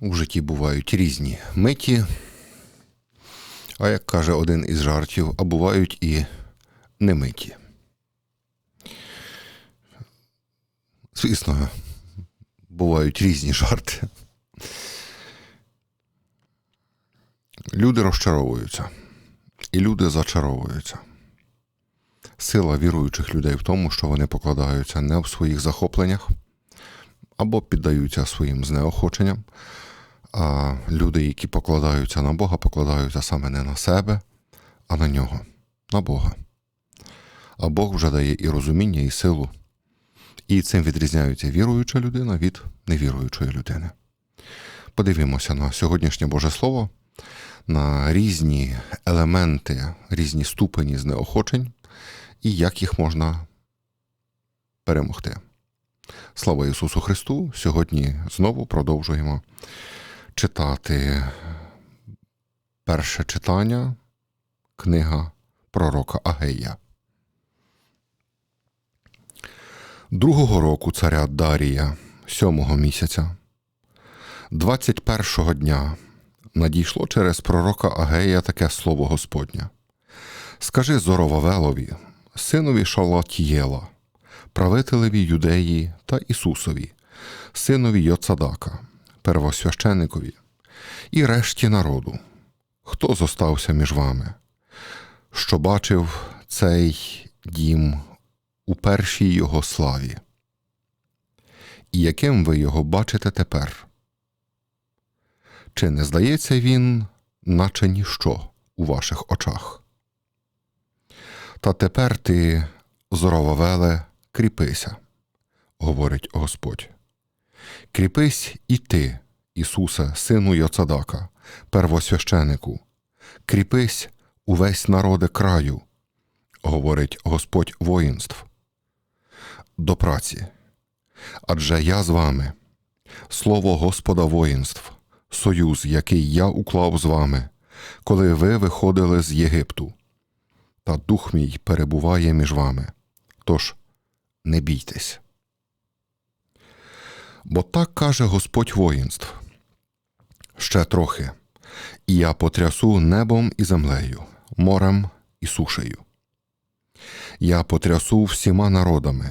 У житті бувають різні миті, а як каже один із жартів, а бувають і немиті. Звісно, бувають різні жарти. Люди розчаровуються, і люди зачаровуються. Сила віруючих людей в тому, що вони покладаються не в своїх захопленнях або піддаються своїм знеохоченням. А люди, які покладаються на Бога, покладаються саме не на себе, а на нього, на Бога. А Бог вже дає і розуміння, і силу. І цим відрізняється віруюча людина від невіруючої людини. Подивімося на сьогоднішнє Боже Слово, на різні елементи, різні ступені знеохочень і як їх можна перемогти. Слава Ісусу Христу! Сьогодні знову продовжуємо читати перше читання, книга пророка Агея. Другого року царя Дарія, сьомого місяця, 21-го дня надійшло через пророка Агея таке слово Господнє. Скажи Зоровавелові, синові Шалатієла, правителеві Юдеї та Ісусові, синові Йоцадака, первосвященикові, і решті народу, хто зостався між вами, що бачив цей дім у першій його славі, і яким ви його бачите тепер? Чи не здається він, наче ніщо у ваших очах? Та тепер ти, Зоровавеле, кріпися, говорить Господь. Кріпись і ти, Ісусе, сину Йоцадака, первосвященику, кріпись увесь народи краю, говорить Господь воїнств. До праці. Адже я з вами, слово Господа воїнств, союз, який я уклав з вами, коли ви виходили з Єгипту, та дух мій перебуває між вами. Тож не бійтесь. Бо так каже Господь воїнств. Ще трохи, і я потрясу небом і землею, морем і сушею. Я потрясу всіма народами,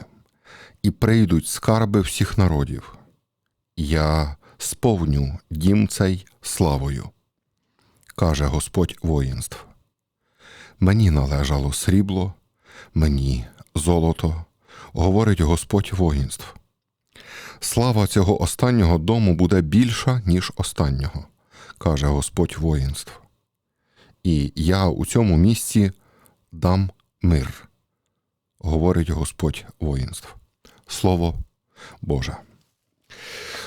і прийдуть скарби всіх народів. Я сповню дім цей славою, каже Господь воїнств. Мені належало срібло, мені золото, говорить Господь воїнств. Слава цього останнього дому буде більша, ніж останнього, каже Господь воїнств. І я у цьому місці дам мир, говорить Господь воїнств. Слово Боже.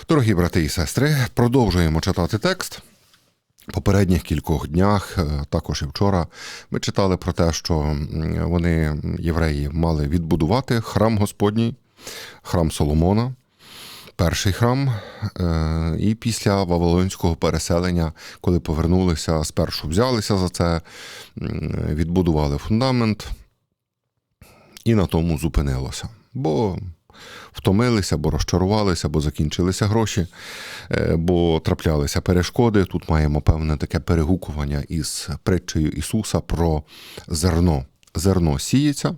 Дорогі брати і сестри, продовжуємо читати текст. Попередніх кількох днях, е, також і вчора, ми читали про те, що вони, євреї, мали відбудувати храм Господній, храм Соломона, перший храм. Е, і після Вавилонського переселення, коли повернулися, спершу взялися за це, відбудували фундамент, і на тому зупинилося. Бо втомилися, бо розчарувалися, бо закінчилися гроші, е, бо траплялися перешкоди. Тут маємо певне таке перегукування із притчею Ісуса про зерно. Зерно сіється.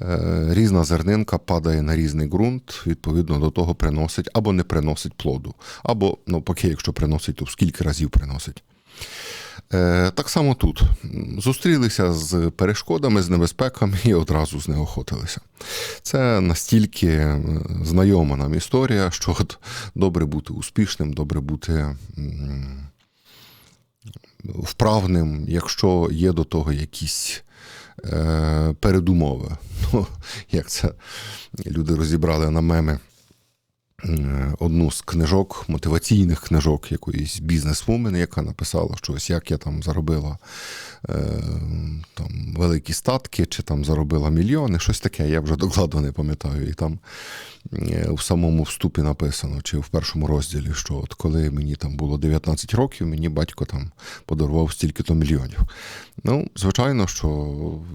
Е, різна зернинка падає на різний ґрунт, відповідно до того приносить або не приносить плоду, або навпаки, якщо приносить, то скільки разів приносить. Е, так само тут зустрілися з перешкодами, з небезпеками і одразу знеохотилися. Це настільки знайома нам історія, що от добре бути успішним, добре бути вправним, якщо є до того якісь е, передумови. Ну, Як це люди розібрали на меми. Е, одну з книжок, мотиваційних книжок якоїсь бізнес-вумен, яка написала, що ось як я там заробила е, там, великі статки, чи там заробила мільйони, щось таке, я вже докладно не пам'ятаю. І там е, в самому вступі написано, чи в першому розділі, що от коли мені там було 19 років, мені батько там подарував стільки-то мільйонів. Ну, звичайно, що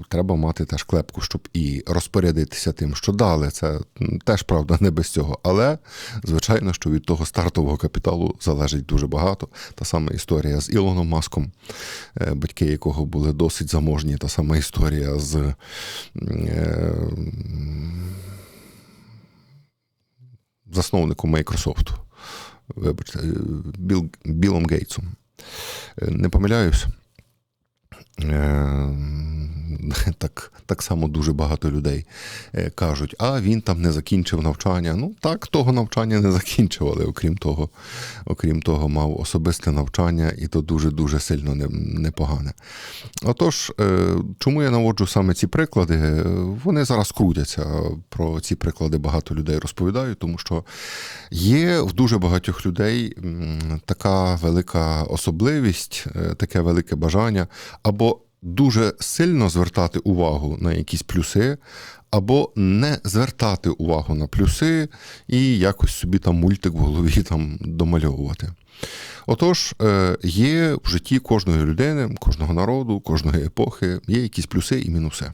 треба мати теж клепку, щоб і розпорядитися тим, що дали. Це теж правда не без цього. Але Звичайно, що від того стартового капіталу залежить дуже багато. Та сама історія з Ілоном Маском, е, батьки якого були досить заможні, та сама історія з. е, Засновником Microsoft, вибачте, е, Біл, Білом Гейтсом. Не помиляюсь. Е, Так, так само дуже багато людей е, кажуть, а він там не закінчив навчання. Ну так, того навчання не закінчив, але окрім того, окрім того, мав особисте навчання, і то дуже-дуже сильно непогане. Отож, е, чому я наводжу саме ці приклади? Вони зараз крутяться. Про ці приклади багато людей розповідають, тому що є в дуже багатьох людей така велика особливість, таке велике бажання або дуже сильно звертати увагу на якісь плюси, або не звертати увагу на плюси і якось собі там мультик в голові там домальовувати. Отож, е, є в житті кожної людини, кожного народу, кожної епохи, є якісь плюси і мінуси.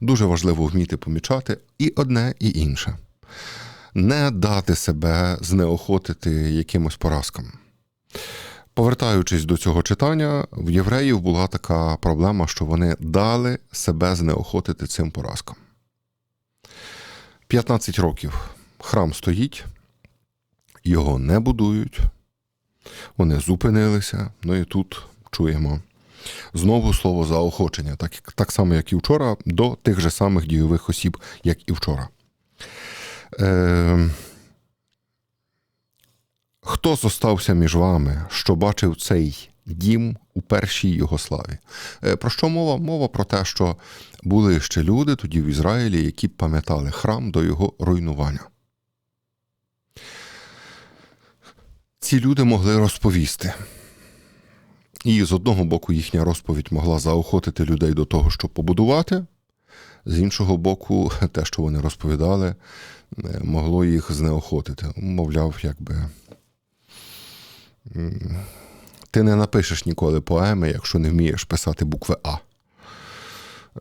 Дуже важливо вміти помічати і одне, і інше. Не дати себе знеохотити якимось поразкам. Повертаючись до цього читання, в євреїв була така проблема, що вони дали себе знеохотити цим поразкам. 15 років храм стоїть, його не будують, вони зупинилися. Ну і тут чуємо знову слово заохочення, так, так само, як і вчора, до тих же самих дійових осіб, як і вчора. Е, Хто зостався між вами, що бачив цей дім у першій його славі? Е, Про що мова? Мова про те, що були ще люди тоді в Ізраїлі, які пам'ятали храм до його руйнування. Ці люди могли розповісти. І з одного боку їхня розповідь могла заохотити людей до того, щоб побудувати, з іншого боку, те, що вони розповідали, е, могло їх знеохотити. Мовляв, якби. Ти не напишеш ніколи поеми, якщо не вмієш писати букви А.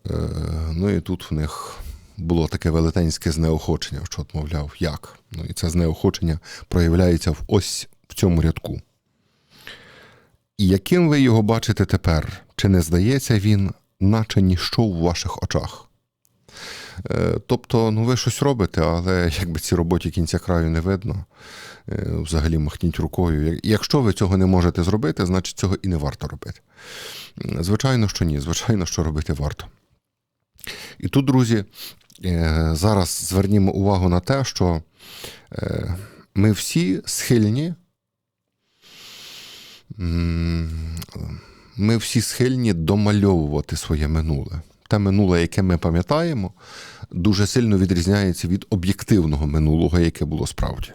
Е, Ну і тут в них було таке велетенське знеохочення, що, от, як? Ну і це знеохочення проявляється в ось в цьому рядку. І яким ви його бачите тепер? Чи не здається він, наче ніщо в ваших очах? Е, Тобто, ну ви щось робите, але якби цій роботі кінця краю не видно, е, взагалі махніть рукою. Якщо ви цього не можете зробити, значить цього і не варто робити. Звичайно, що ні, звичайно, що робити варто. І тут, друзі, е, зараз звернімо увагу на те, що ми всі схильні. Ми всі схильні домальовувати своє минуле. Те минуле, яке ми пам'ятаємо, дуже сильно відрізняється від об'єктивного минулого, яке було справді.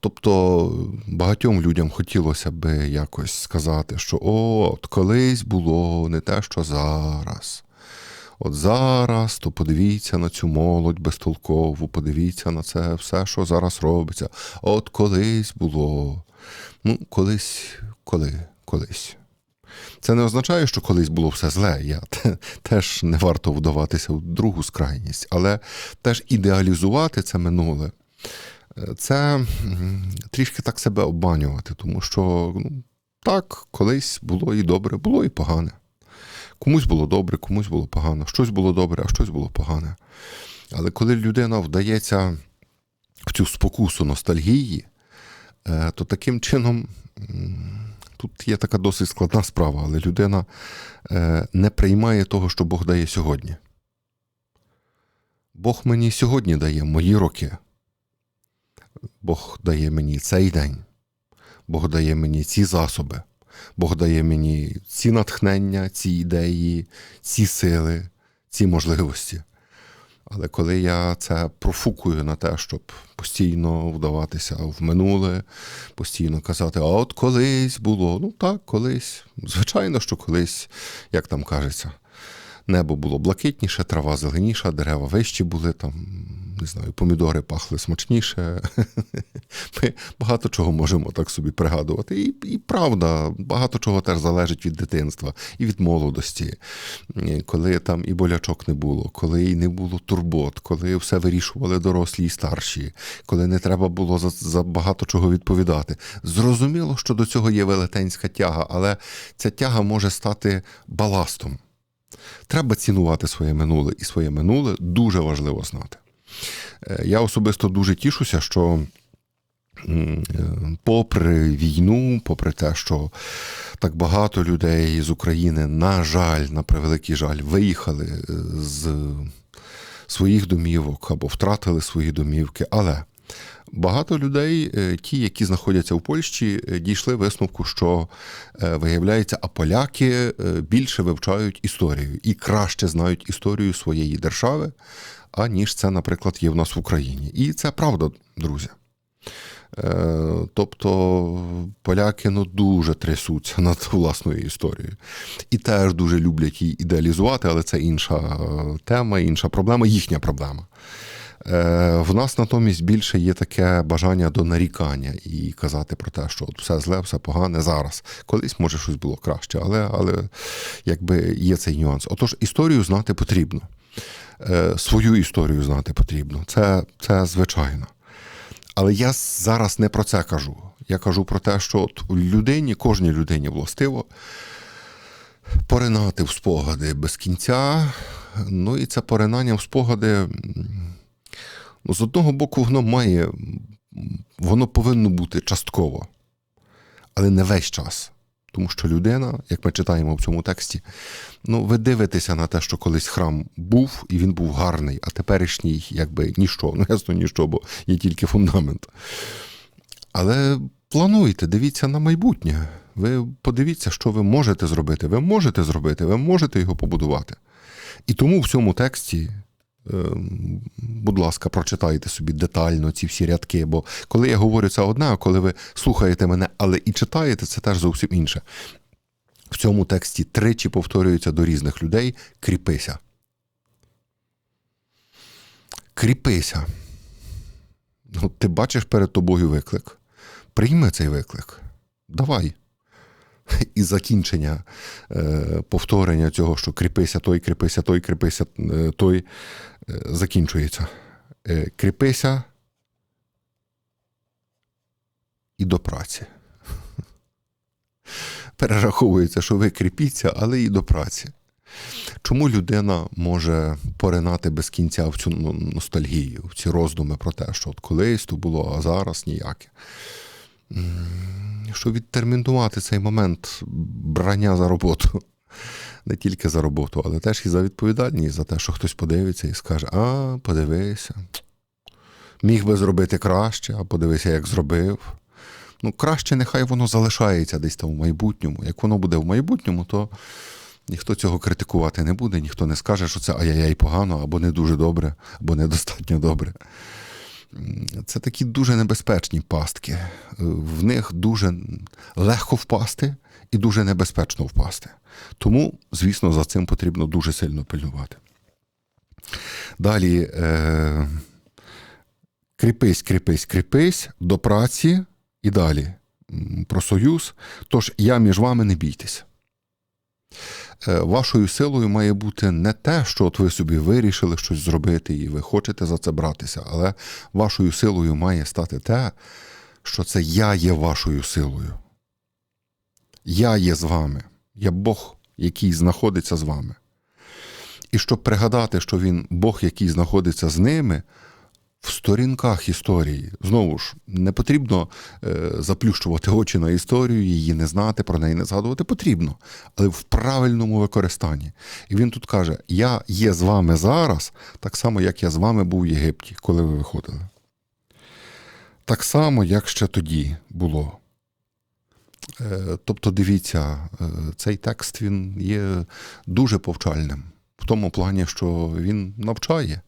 Тобто багатьом людям хотілося би якось сказати, що от колись було не те, що зараз. От зараз, то подивіться на цю молодь безтолкову, подивіться на це все, що зараз робиться. От колись було. Ну, колись, коли, колись. Це не означає, що колись було все зле. Я теж не варто вдаватися в другу скрайність, але теж ідеалізувати це минуле. е, Це трішки так себе обманювати, тому що ну, так, колись було і добре, було і погане. Комусь було добре, комусь було погано. Щось було добре, а щось було погане. Але коли людина вдається в цю спокусу ностальгії, е, то таким чином тут є така досить складна справа, але людина е, не приймає того, що Бог дає сьогодні. Бог мені сьогодні дає мої роки. Бог дає мені цей день. Бог дає мені ці засоби. Бог дає мені ці натхнення, ці ідеї, ці сили, ці можливості. Але коли я це профукую на те, щоб постійно вдаватися в минуле, постійно казати, а от колись було, ну так, колись. Звичайно, що колись, як там кажеться, небо було блакитніше, трава зеленіша, дерева вищі були, там, не знаю, помідори пахли смачніше. Ми багато чого можемо так собі пригадувати. І, і правда, багато чого теж залежить від дитинства і від молодості, коли там і болячок не було, коли і не було турбот, коли все вирішували дорослі і старші, коли не треба було за, за багато чого відповідати. Зрозуміло, що до цього є велетенська тяга, але ця тяга може стати баластом. Треба цінувати своє минуле, і своє минуле дуже важливо знати. Е, Я особисто дуже тішуся, що е, попри війну, попри те, що так багато людей з України, на жаль, на превеликий жаль, виїхали е, з своїх домівок або втратили свої домівки, але Багато людей, е, ті, які знаходяться в Польщі, е, дійшли висновку, що е, виявляється, а поляки більше вивчають історію і краще знають історію своєї держави, аніж це, наприклад, є в нас в Україні. І це правда, друзі. Тобто поляки ну, дуже трясуться над власною історією. І теж дуже люблять її ідеалізувати, але це інша тема, інша проблема, їхня проблема. Е, В нас натомість більше є таке бажання до нарікання і казати про те, що от все зле, все погане зараз. Колись може щось було краще, але, але якби є цей нюанс. Отож, історію знати потрібно. Е, Свою історію знати потрібно. Це, це звичайно. Але я зараз не про це кажу. Я кажу про те, що от людині, кожній людині властиво поринати в спогади без кінця. Ну і це поринання в спогади. Ну, з одного боку, воно має, воно повинно бути частково, але не весь час. Тому що людина, як ми читаємо в цьому тексті, ну, ви дивитеся на те, що колись храм був, і він був гарний, а теперішній, якби ніщо. Ну, ясно, ніщо, бо є тільки фундамент. Але плануйте, дивіться на майбутнє. Ви подивіться, що ви можете зробити. Ви можете зробити, ви можете його побудувати. І тому в цьому тексті будь ласка, прочитайте собі детально ці всі рядки. Бо коли я говорю це одне, а коли ви слухаєте мене, але і читаєте, це теж зовсім інше. В цьому тексті тричі повторюється до різних людей кріпися. Кріпися. Ну, ти бачиш перед тобою виклик. Прийми цей виклик. Давай. І закінчення е, повторення цього, що кріпися той, кріпися той, кріпися е, той, закінчується. Е, кріпися і до праці. Перераховується, що ви кріпіться, але і до праці. Чому людина може поринати без кінця в цю ну, ностальгію, в ці роздуми про те, що от колись то було, а зараз ніяке? Щоб відтермінувати цей момент брання за роботу. Не тільки за роботу, але теж і за відповідальність, за те, що хтось подивиться і скаже: А, подивися, міг би зробити краще, а подивися, як зробив. Ну, краще нехай воно залишається десь там в майбутньому. Як воно буде в майбутньому, то ніхто цього критикувати не буде, ніхто не скаже, що це ай-яй-яй погано, або не дуже добре, або недостатньо добре. Це такі дуже небезпечні пастки. В них дуже легко впасти і дуже небезпечно впасти. Тому, звісно, за цим потрібно дуже сильно пильнувати. Далі е, кріпись, кріпись, кріпись до праці і далі про союз. Тож я між вами не бійтесь. Е, Вашою силою має бути не те, що от ви собі вирішили щось зробити і ви хочете за це братися, але вашою силою має стати те, що це я є вашою силою. Я є з вами, я Бог, який знаходиться з вами. І щоб пригадати, що він Бог, який знаходиться з ними, в сторінках історії. Знову ж, не потрібно е, заплющувати очі на історію, її не знати, про неї не згадувати. Потрібно, але в правильному використанні. І він тут каже: Я є з вами зараз, так само, як я з вами був в Єгипті, коли ви виходили. Так само, як ще тоді було. Е, Тобто, дивіться, е, цей текст він є дуже повчальним в тому плані, що він навчає,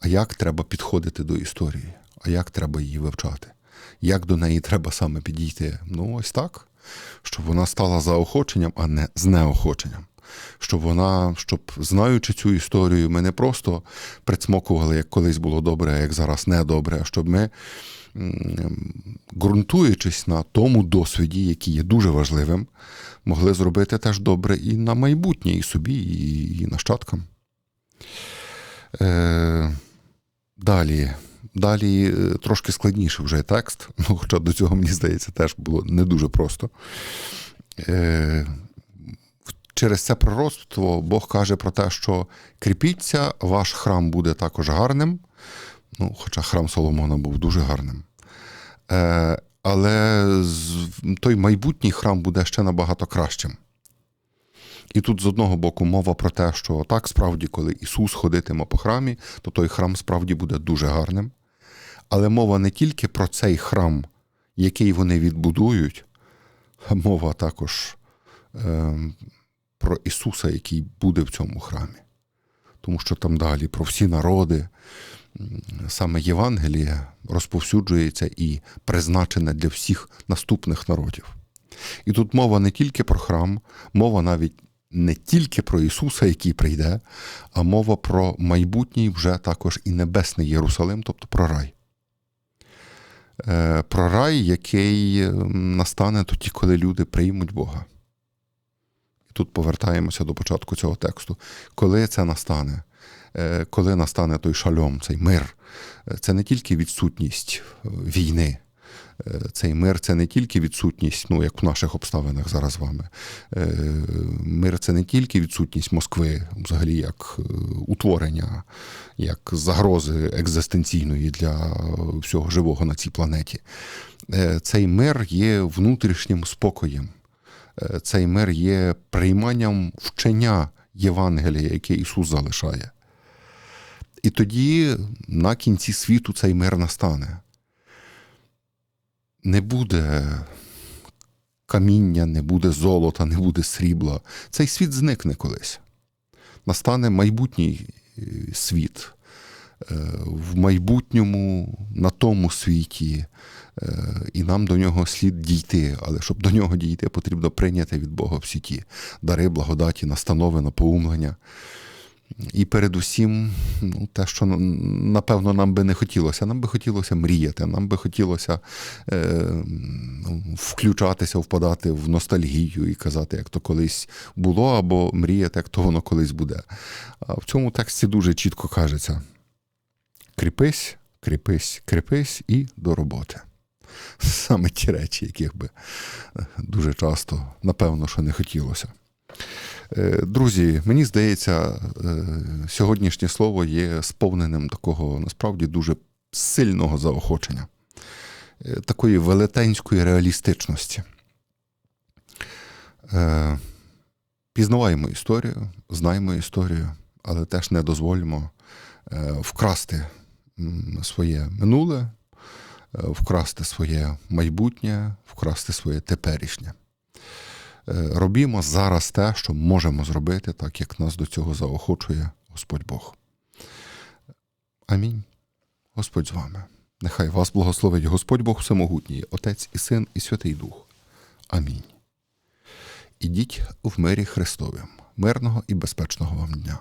а як треба підходити до історії, а як треба її вивчати, як до неї треба саме підійти. Ну, ось так, щоб вона стала заохоченням, а не знеохоченням. Щоб вона, щоб знаючи цю історію, ми не просто прицмокували, як колись було добре, а як зараз недобре, а щоб ми, ґрунтуючись на тому досвіді, який є дуже важливим, могли зробити теж добре і на майбутнє, і собі, і, і нащадкам. Е, далі. Далі е, трошки складніше вже текст, ну, хоча до цього, мені здається, теж було не дуже просто. Е, через це пророцтво Бог каже про те, що кріпіться, ваш храм буде також гарним. Ну, хоча храм Соломона був дуже гарним. Е, але той майбутній храм буде ще набагато кращим. І тут з одного боку мова про те, що так, справді, коли Ісус ходитиме по храмі, то той храм справді буде дуже гарним. Але мова не тільки про цей храм, який вони відбудують, а мова також е, про Ісуса, який буде в цьому храмі. Тому що там далі про всі народи, саме Євангеліє розповсюджується і призначене для всіх наступних народів. І тут мова не тільки про храм, мова навіть не тільки про Ісуса, який прийде, а мова про майбутній вже також і небесний Єрусалим, тобто про рай. Е, Про рай, який настане тоді, коли люди приймуть Бога. Тут повертаємося до початку цього тексту. Коли це настане? Е, Коли настане той шальом, цей мир, Е, це не тільки відсутність е, війни. Цей мир це не тільки відсутність, ну як в наших обставинах зараз з вами. Мир це не тільки відсутність Москви, взагалі як утворення, як загрози екзистенційної для всього живого на цій планеті. Цей мир є внутрішнім спокоєм. Е, Цей мир є прийманням вчення Євангелія, яке Ісус залишає. І тоді на кінці світу цей мир настане. Не буде каміння, не буде золота, не буде срібла. Цей світ зникне колись. Настане майбутній е, світ. Е, В майбутньому, на тому світі, е, і нам до нього слід дійти. Але щоб до нього дійти, потрібно прийняти від Бога всі ті дари, благодаті, настанови, напоумлення. І передусім, ну, те, що напевно нам би не хотілося. Нам би хотілося мріяти, нам би хотілося е, включатися, впадати в ностальгію і казати, як то колись було, або мріяти, як то воно колись буде. А в цьому тексті дуже чітко кажеться: кріпись, кріпись, кріпись і до роботи. Саме ті речі, яких би е, дуже часто, напевно, що не хотілося. Е, Друзі, мені здається, е, сьогоднішнє слово є сповненим такого насправді дуже сильного заохочення, такої велетенської реалістичності. Пізнаваємо історію, знаємо історію, але теж не дозволимо вкрасти своє минуле, е, вкрасти своє майбутнє, вкрасти своє теперішнє. Е, Робімо зараз те, що можемо зробити, так як нас до цього заохочує Господь Бог. Амінь. Господь з вами. Нехай вас благословить Господь Бог Всемогутній, Отець і Син, і Святий Дух. Амінь. Ідіть в мирі Христовім, мирного і безпечного вам дня.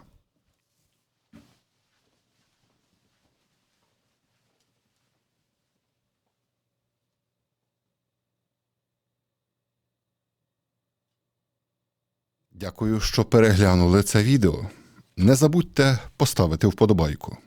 Дякую, що переглянули це відео. Не забудьте поставити вподобайку.